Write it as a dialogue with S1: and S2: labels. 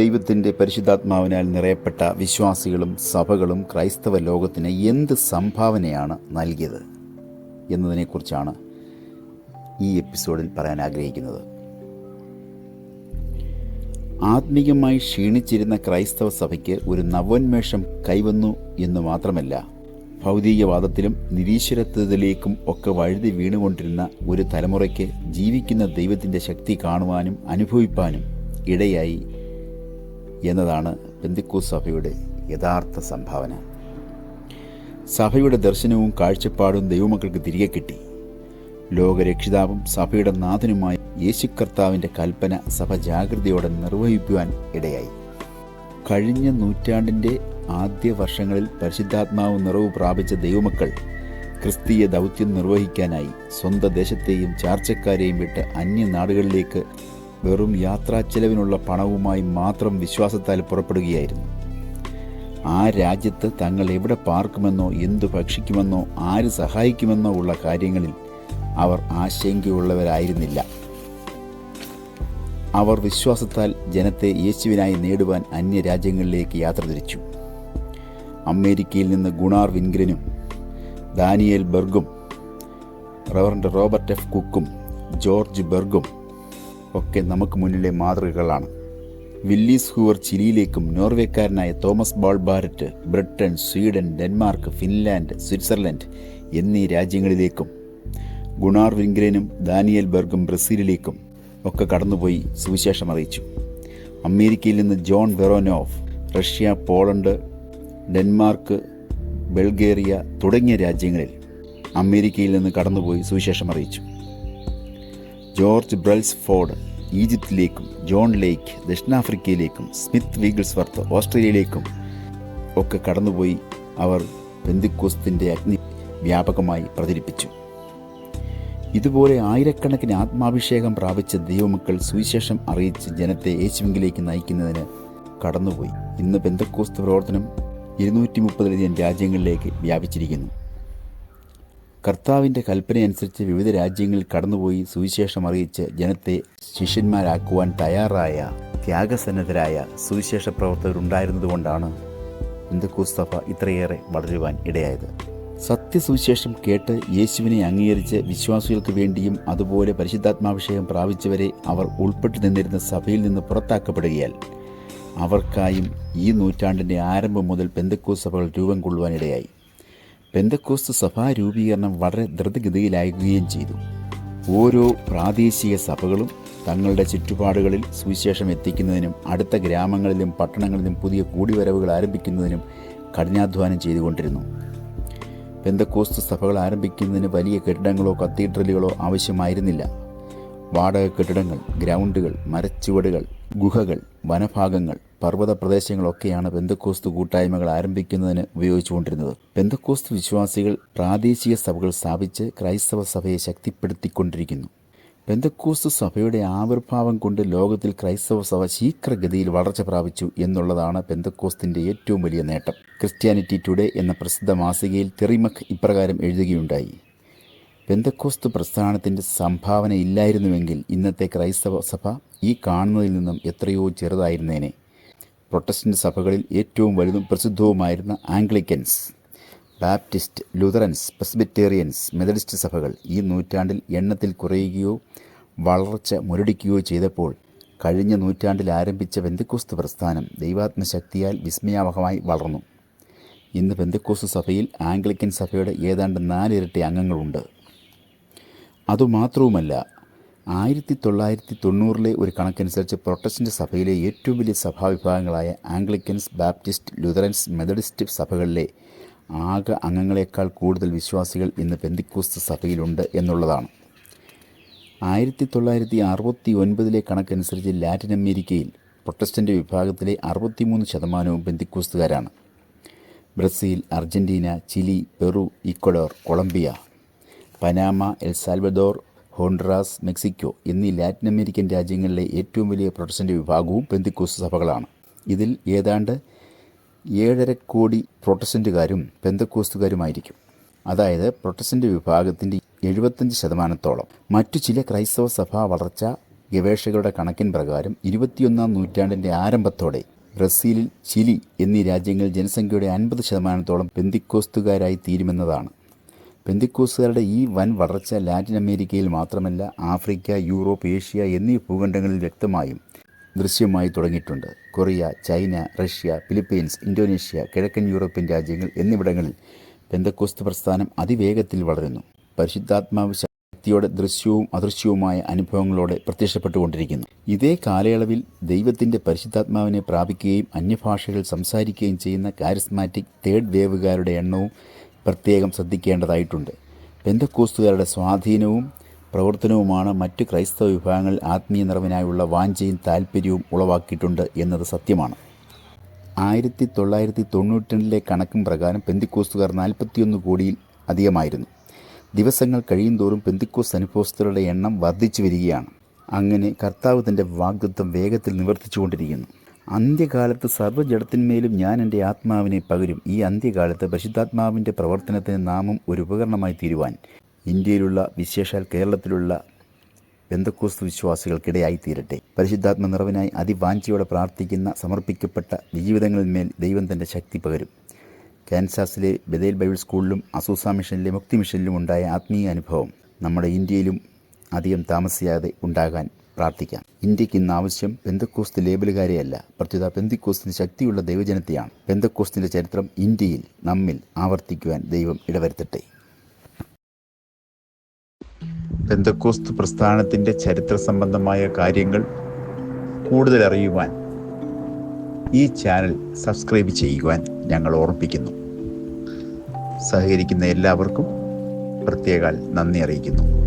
S1: ദൈവത്തിന്റെ പരിശുദ്ധാത്മാവിനാൽ നിറയപ്പെട്ട വിശ്വാസികളും സഭകളും ക്രൈസ്തവ ലോകത്തിന് എന്ത് സംഭാവനയാണ് നൽകിയത് എന്നതിനെക്കുറിച്ചാണ് ഈ എപ്പിസോഡിൽ പറയാൻ ആഗ്രഹിക്കുന്നത്. ആത്മീയമായി ക്ഷീണിച്ചിരുന്ന ക്രൈസ്തവ സഭയ്ക്ക് ഒരു നവോന്മേഷം കൈവന്നു എന്ന് മാത്രമല്ല ഭൗതികവാദത്തിലും നിരീശ്വരത്വത്തിലേക്കും ഒക്കെ വഴുതി വീണുകൊണ്ടിരുന്ന ഒരു തലമുറയ്ക്ക് ജീവിക്കുന്ന ദൈവത്തിന്റെ ശക്തി കാണുവാനും അനുഭവിപ്പാനും ഇടയായി എന്നതാണ് പെന്തിക്കൂസ് സഭയുടെ യഥാർത്ഥ സംഭാവന. സഭയുടെ ദർശനവും കാഴ്ചപ്പാടും ദൈവമക്കൾക്ക് തിരികെ കിട്ടി. ലോകരക്ഷിതാവും സഭയുടെ നാഥനുമായ യേശു കർത്താവിന്റെ കൽപ്പന സഭ ജാഗ്രതയോടെ നിർവഹിക്കുവാൻ ഇടയായി. കഴിഞ്ഞ നൂറ്റാണ്ടിന്റെ ആദ്യ വർഷങ്ങളിൽ പരിശുദ്ധാത്മാവ് നിറവ് പ്രാപിച്ച ദൈവമക്കൾ ക്രിസ്തീയ ദൗത്യം നിർവഹിക്കാനായി സ്വന്തം ദേശത്തെയും ചാർച്ചക്കാരെയും വിട്ട് അന്യനാടുകളിലേക്ക് വെറും യാത്രാ ചെലവിനുള്ള പണവുമായി മാത്രം വിശ്വാസത്താൽ പുറപ്പെടുകയായിരുന്നു. ആ രാജ്യത്ത് തങ്ങൾ എവിടെ പാർക്കുമെന്നോ എന്തു ഭക്ഷിക്കുമെന്നോ ആര് സഹായിക്കുമെന്നോ ഉള്ള കാര്യങ്ങളിൽ അവർ ആശങ്കയുള്ളവരായിരുന്നില്ല. അവർ വിശ്വാസത്താൽ ജനത്തെ യേശുവിനായി നേടുവാൻ അന്യരാജ്യങ്ങളിലേക്ക് യാത്ര തിരിച്ചു. അമേരിക്കയിൽ നിന്ന് ഗുണാർ വിൻഗ്രനും ദാനിയേൽ ബെർഗും റവറൻഡ് റോബർട്ട് എഫ് കുക്കും ജോർജ് ബെർഗും ഒക്കെ നമുക്ക് മുന്നിലെ മാതൃകകളാണ്. വില്ലീസ് ഹൂവർ ചിലിയിലേക്കും നോർവേക്കാരനായ Thomas Ball Barratt Britain Sweden Denmark Finland Switzerland എന്നീ രാജ്യങ്ങളിലേക്കും ഗുണാർ വിൻഗ്രേനും ദാനിയൽ ബെർഗും ബ്രസീലിലേക്കും ഒക്കെ കടന്നുപോയി സുവിശേഷം അറിയിച്ചു. അമേരിക്കയിൽ നിന്ന് John Voronaeff Russia Poland Denmark Bulgaria തുടങ്ങിയ രാജ്യങ്ങളിൽ അമേരിക്കയിൽ നിന്ന് കടന്നുപോയി സുവിശേഷം അറിയിച്ചു. ജോർജ് ബ്രൽസ് ഫോർഡ് ഈജിപ്തിലേക്കും ജോൺ ലേക്ക് ദക്ഷിണാഫ്രിക്കയിലേക്കും സ്മിത്ത് വീഗിൾസ്വർത്ത് ഓസ്ട്രേലിയയിലേക്കും ഒക്കെ കടന്നുപോയി അവർ ബന്ധുക്കോസ്തിന്റെ അഗ്നി വ്യാപകമായി പ്രചരിപ്പിച്ചു. ഇതുപോലെ ആയിരക്കണക്കിന് ആത്മാഭിഷേകം പ്രാപിച്ച ദൈവമക്കൾ സുവിശേഷം അറിയിച്ച് ജനത്തെ യേശുവിംഗിലേക്ക് നയിക്കുന്നതിന് കടന്നുപോയി. ഇന്ന് ബന്ധക്കോസ്ത് പ്രവർത്തനം ഇരുന്നൂറ്റി മുപ്പതിലധികം രാജ്യങ്ങളിലേക്ക് വ്യാപിച്ചിരിക്കുന്നു. കർത്താവിന്റെ കൽപ്പനയനുസരിച്ച് വിവിധ രാജ്യങ്ങളിൽ കടന്നുപോയി സുവിശേഷം അറിയിച്ച് ജനത്തെ ശിഷ്യന്മാരാക്കുവാൻ തയ്യാറായ ത്യാഗസന്നദ്ധരായ സുവിശേഷ പ്രവർത്തകരുണ്ടായിരുന്നതുകൊണ്ടാണ് ബന്ധക്കോസ് സഭ ഇത്രയേറെ വളരുവാൻ ഇടയായത്. സത്യസുവിശേഷം കേട്ട് യേശുവിനെ അംഗീകരിച്ച് വിശ്വാസികൾക്ക് വേണ്ടിയും അതുപോലെ പരിശുദ്ധാത്മാഭിഷേകം പ്രാപിച്ചവരെ അവർ ഉൾപ്പെട്ടു നിന്നിരുന്ന സഭയിൽ നിന്ന് പുറത്താക്കപ്പെടുകയാൽ അവർക്കായും ഈ നൂറ്റാണ്ടിന്റെ ആരംഭം മുതൽ പെന്തക്കോസ് സഭകൾ രൂപം കൊള്ളുവാനിടയായി പെന്തക്കോസ്ത് സഭാ രൂപീകരണം വളരെ ദ്രുതഗതിയിലാകുകയും ചെയ്തു. ഓരോ പ്രാദേശിക സഭകളും തങ്ങളുടെ ചുറ്റുപാടുകളിൽ സുവിശേഷം എത്തിക്കുന്നതിനും അടുത്ത ഗ്രാമങ്ങളിലും പട്ടണങ്ങളിലും പുതിയ കൂടിവരവുകൾ ആരംഭിക്കുന്നതിനും കഠിനാധ്വാനം ചെയ്തുകൊണ്ടിരുന്നു. പെന്തക്കോസ്ത് സഭകൾ ആരംഭിക്കുന്നതിന് വലിയ കെട്ടിടങ്ങളോ കത്തീഡ്രലുകളോ ആവശ്യമായിരുന്നില്ല. വാടക കെട്ടിടങ്ങൾ ഗ്രൗണ്ടുകൾ മരച്ചുവടുകൾ ഗുഹകൾ വനഭാഗങ്ങൾ പർവത പ്രദേശങ്ങളൊക്കെയാണ് പെന്തക്കോസ്തു കൂട്ടായ്മകൾ ആരംഭിക്കുന്നതിന് ഉപയോഗിച്ചുകൊണ്ടിരുന്നത്. പെന്തക്കോസ്തു വിശ്വാസികൾ പ്രാദേശിക സഭകൾ സ്ഥാപിച്ച് ക്രൈസ്തവ സഭയെ ശക്തിപ്പെടുത്തിക്കൊണ്ടിരിക്കുന്നു. പെന്തക്കോസ്തു സഭയുടെ ആവിർഭാവം കൊണ്ട് ലോകത്തിൽ ക്രൈസ്തവ സഭ ശീഘ്രഗതിയിൽ വളർച്ച പ്രാപിച്ചു എന്നുള്ളതാണ് പെന്തക്കോസ്തിന്റെ ഏറ്റവും വലിയ നേട്ടം. ക്രിസ്ത്യാനിറ്റി ടുഡേ എന്ന പ്രസിദ്ധ മാസികയിൽ തെറിമക് ഇപ്രകാരം എഴുതുകയുണ്ടായി. പെന്തക്കോസ്തു പ്രസ്ഥാനത്തിന്റെ സംഭാവന ഇല്ലായിരുന്നുവെങ്കിൽ ഇന്നത്തെ ക്രൈസ്തവ സഭ ഈ കാണുന്നതിൽ നിന്നും എത്രയോ ചെറുതായിരുന്നേനെ. പ്രൊട്ടസ്റ്റന്റ് സഭകളിൽ ഏറ്റവും വലുതും പ്രസിദ്ധവുമായിരുന്ന ആംഗ്ലിക്കൻസ് ബാപ്റ്റിസ്റ്റ് ലുതറൻസ് പെസ്ബിറ്റേറിയൻസ് മെതഡിസ്റ്റ് സഭകൾ ഈ നൂറ്റാണ്ടിൽ എണ്ണത്തിൽ കുറയുകയോ വളർച്ച മുരടിക്കുകയോ ചെയ്തപ്പോൾ കഴിഞ്ഞ നൂറ്റാണ്ടിൽ ആരംഭിച്ച ബന്ധുക്കോസ്ത് പ്രസ്ഥാനം ദൈവാത്മശക്തിയാൽ വിസ്മയാവഹമായി വളർന്നു. ഇന്ന് ബന്ധുക്കോസ്ത് സഭയിൽ ആംഗ്ലിക്കൻ സഭയുടെ ഏതാണ്ട് നാലിരട്ടി അംഗങ്ങളുണ്ട്. അതുമാത്രവുമല്ല ആയിരത്തി തൊള്ളായിരത്തി തൊണ്ണൂറിലെ ഒരു കണക്കനുസരിച്ച് പ്രൊട്ടസ്റ്റന്റ് സഭയിലെ ഏറ്റവും വലിയ സഭാവിഭാഗങ്ങളായ ആംഗ്ലിക്കൻസ് ബാപ്റ്റിസ്റ്റ് ലുതറൻസ് മെത്തഡിസ്റ്റ് സഭകളിലെ ആകെ അംഗങ്ങളെക്കാൾ കൂടുതൽ വിശ്വാസികൾ ഇന്ന് പെന്തിക്കൂസ്ത് സഭയിലുണ്ട് എന്നുള്ളതാണ്. ആയിരത്തി തൊള്ളായിരത്തി അറുപത്തി ഒൻപതിലെ കണക്കനുസരിച്ച് ലാറ്റിൻ അമേരിക്കയിൽ പ്രൊട്ടസ്റ്റന്റ് വിഭാഗത്തിലെ അറുപത്തിമൂന്ന് ശതമാനവും പെന്തിക്കൂസ്തുകാരാണ്. Brazil Argentina Chile Peru Ecuador Colombia Panama El Salvador Honduras Mexico എന്നീ ലാറ്റിൻ അമേരിക്കൻ രാജ്യങ്ങളിലെ ഏറ്റവും വലിയ പ്രൊട്ടസ്റ്റന്റ് വിഭാഗവും പെന്തിക്കോസ് സഭകളാണ്. ഇതിൽ ഏതാണ്ട് ഏഴര കോടി പ്രൊട്ടസ്റ്റന്റുകാരും പെന്തക്കോസ്തുകാരുമായിരിക്കും. അതായത് പ്രൊട്ടസ്റ്റന്റ് വിഭാഗത്തിന്റെ എഴുപത്തഞ്ച് ശതമാനത്തോളം. മറ്റു ചില ക്രൈസ്തവ സഭാ വളർച്ച ഗവേഷകരുടെ കണക്കിൻ പ്രകാരം ഇരുപത്തിയൊന്നാം നൂറ്റാണ്ടിന്റെ ആരംഭത്തോടെ ബ്രസീലിൽ ചിലി എന്നീ രാജ്യങ്ങളിൽ ജനസംഖ്യയുടെ അൻപത് ശതമാനത്തോളം പെന്തിക്കോസ്തുകാരായി തീരുമെന്നതാണ് പെന്തിക്കോസുകാരുടെ ഈ വൻ വളർച്ച ലാറ്റിൻ അമേരിക്കയിൽ മാത്രമല്ല ആഫ്രിക്ക യൂറോപ്പ് ഏഷ്യ എന്നീ ഭൂഖണ്ഡങ്ങളിൽ വ്യക്തമായും ദൃശ്യമായി തുടങ്ങിയിട്ടുണ്ട്. Korea China Russia Philippines Indonesia കിഴക്കൻ യൂറോപ്യൻ രാജ്യങ്ങൾ എന്നിവിടങ്ങളിൽ പെന്തക്കോസ്ത് പ്രസ്ഥാനം അതിവേഗത്തിൽ വളരുന്നു. പരിശുദ്ധാത്മാവ് ശക്തിയോടെ ദൃശ്യവും അദൃശ്യവുമായ അനുഭവങ്ങളോടെ പ്രത്യക്ഷപ്പെട്ടുകൊണ്ടിരിക്കുന്നു. ഇതേ കാലയളവിൽ ദൈവത്തിന്റെ പരിശുദ്ധാത്മാവിനെ പ്രാപിക്കുകയും അന്യഭാഷകൾ സംസാരിക്കുകയും ചെയ്യുന്ന കാരിസ്മാറ്റിക് തേർഡ് വേവുകാരുടെ എണ്ണവും പ്രത്യേകം ശ്രദ്ധിക്കേണ്ടതായിട്ടുണ്ട്. പെന്തക്കോസ്തുകാരുടെ സ്വാധീനവും പ്രവർത്തനവുമാണ് മറ്റ് ക്രൈസ്തവ വിഭാഗങ്ങൾ ആത്മീയ നിറവിനായുള്ള വാഞ്ചയും താല്പര്യവും ഉളവാക്കിയിട്ടുണ്ട് എന്നത് സത്യമാണ്. ആയിരത്തി തൊള്ളായിരത്തി തൊണ്ണൂറ്റിരണ്ടിലെ കണക്കും പ്രകാരം പെന്തിക്കോസ്തുകാർ നാൽപ്പത്തിയൊന്ന് കോടിയിൽ അധികമായിരുന്നു. ദിവസങ്ങൾ കഴിയുന്തോറും പെന്തിക്കോസ് അനുഭവസ്ഥരുടെ എണ്ണം വർദ്ധിച്ചു വരികയാണ് അങ്ങനെ കർത്താവ് തന്റെ വാഗ്ദത്വം വേഗത്തിൽ നിവർത്തിച്ചുകൊണ്ടിരിക്കുന്നു. അന്ത്യകാലത്ത് സർവജടത്തിന്മേലും ഞാൻ എന്റെ ആത്മാവിനെ പകരും. ഈ അന്ത്യകാലത്ത് പരിശുദ്ധാത്മാവിന്റെ പ്രവർത്തനത്തിന് നാമം ഒരു ഉപകരണമായി തീരുവാൻ ഇന്ത്യയിലുള്ള വിശേഷാൽ കേരളത്തിലുള്ള ബന്ധക്കോസ് വിശ്വാസികൾക്കിടയായി തീരട്ടെ പരിശുദ്ധാത്മ നിറവിനായി അതിവാഞ്ചിയോടെ പ്രാർത്ഥിക്കുന്ന സമർപ്പിക്കപ്പെട്ട ജീവിതങ്ങളിന്മേൽ ദൈവം തന്റെ ശക്തി പകരും. കാൻസാസിലെ ബദേൽ ബൈബിൾ സ്കൂളിലും അസൂസ മിഷനിലെ മുക്തി മിഷനിലും ഉണ്ടായ ആത്മീയ അനുഭവം നമ്മുടെ ഇന്ത്യയിലും അധികം താമസിയാതെ ഉണ്ടാകാൻ പ്രാർത്ഥിക്കാം. ഇന്ത്യയ്ക്ക് ഇന്ന് ആവശ്യം പെന്തക്കോസ്ത് ലേബലുകാരെയല്ല. പ്രത്യുത പെന്തിക്കോസ്തിന് ശക്തിയുള്ള ദൈവജനത്തെയാണ്. പെന്തക്കോസ്തിന്റെ ചരിത്രം ഇന്ത്യയിൽ നമ്മിൽ ആവർത്തിക്കുവാൻ ദൈവം ഇടവരുത്തട്ടെ. പെന്തക്കോസ്ത് പ്രസ്ഥാനത്തിന്റെ ചരിത്ര സംബന്ധമായ കാര്യങ്ങൾ കൂടുതൽ അറിയുവാൻ ഈ ചാനൽ സബ്സ്ക്രൈബ് ചെയ്യുവാൻ ഞങ്ങൾ ഓർമ്മിപ്പിക്കുന്നു. സഹകരിക്കുന്ന എല്ലാവർക്കും പ്രത്യേകാൽ നന്ദി അറിയിക്കുന്നു.